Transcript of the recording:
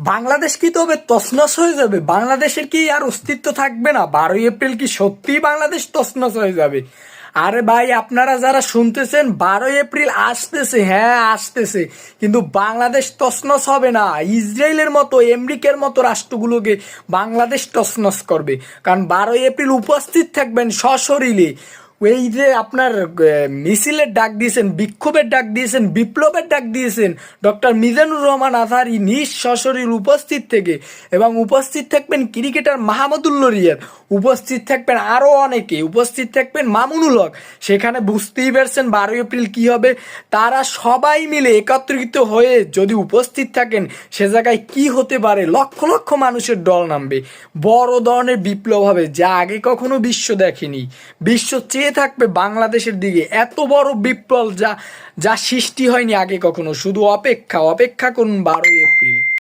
বাংলাদেশ কি তবে তসনস হয়ে যাবে? বাংলাদেশের কি আর অস্তিত্ব থাকবে না? বারোই এপ্রিল কি সত্যিই বাংলাদেশ তসনস হয়ে যাবে? আরে ভাই, আপনারা যারা শুনতেছেন, বারোই এপ্রিল আসতেছে হ্যাঁ আসতেছে। কিন্তু বাংলাদেশ তছনছ হবে না। ইসরায়েলের মতো, আমেরিকার মতো রাষ্ট্রগুলোকে বাংলাদেশ তসনস করবে। কারণ বারোই এপ্রিল উপস্থিত থাকবেন সশরীরে। এই যে আপনার মিছিলের ডাক দিয়েছেন, বিক্ষোভের ডাক দিয়েছেন, বিপ্লবের ডাক দিয়েছেন, ডক্টর মিজানুর রহমান আজহারি নিজ সশরীর উপস্থিত থেকে এবং উপস্থিত থাকবেন ক্রিকেটার মাহমুদুল্লাহ রিয়াদ উপস্থিত থাকবেন আরও অনেকে। উপস্থিত থাকবেন মামুনুল হক। সেখানে বুঝতেই পারছেন বারোই এপ্রিল কি হবে। তারা সবাই মিলে একত্রিত হয়ে যদি উপস্থিত থাকেন, সে জায়গায় কি হতে পারে? লক্ষ লক্ষ মানুষের দল নামবে। বড় ধরনের বিপ্লব হবে যা আগে কখনো বিশ্ব দেখেনি। বিশ্ব চেয়ে থাকবে বাংলাদেশের দিকে। এত বড় বিপ্লব যা যা সৃষ্টি হয়নি আগে কখনো। শুধু অপেক্ষা অপেক্ষা করুন বারোই এপ্রিল।